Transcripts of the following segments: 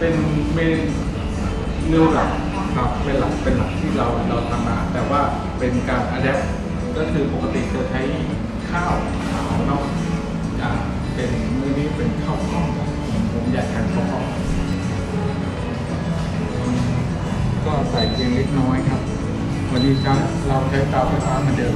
เป็นเมนื้อหลักครับเป็นหลักเป็นหลักที่เราเราทำมา แต่ว่าเป็นการอัดแอปก็คือปกติจะใช้ข้าวขาวเนาะจะเป็นมื้อนี้เป็นข้าวกล้องผมอยากทานข้าวกล้องก็ใส่เพียงเล็กน้อยครับวันนี้จะเราใช้เตาไฟฟ้าเหมือนเดิม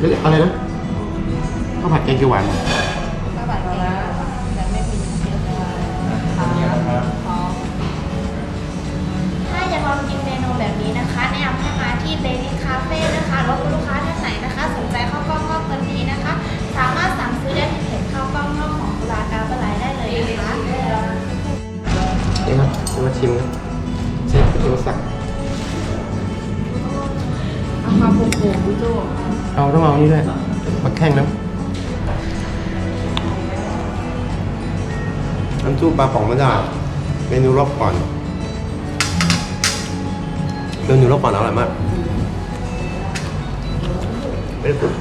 เรียกอะไรนะข้าวผัดแกงเขียวหวานก็แบบนี้แต่ไม่มีเยอะเลยอันนี้นะครับถ้าอยากลองกินเมนูแบบนี้นะคะแนะนำให้มาที่เบบี้คาเฟ่นะคะแล้วคุณลูกค้าท่านไหนนะคะ สนใจข้าวกล้องงอกตัวนี้นะคะ สามารถสั่งซื้อได้ที่เพจข้าวกล้องงอกของกุลากาเบอร์ไลได้เลยนะคะนี่ครับจะมาชิมครับเชฟชิมสัก ความโป่งๆพี่โจเอาต้องเอานี่ด้วยมาแข้งนะน้ำซุปปลาปองมะดาเมนูรอบก่อนเมนูรอบก่อนอร่อยมากไม่ได้ปรุง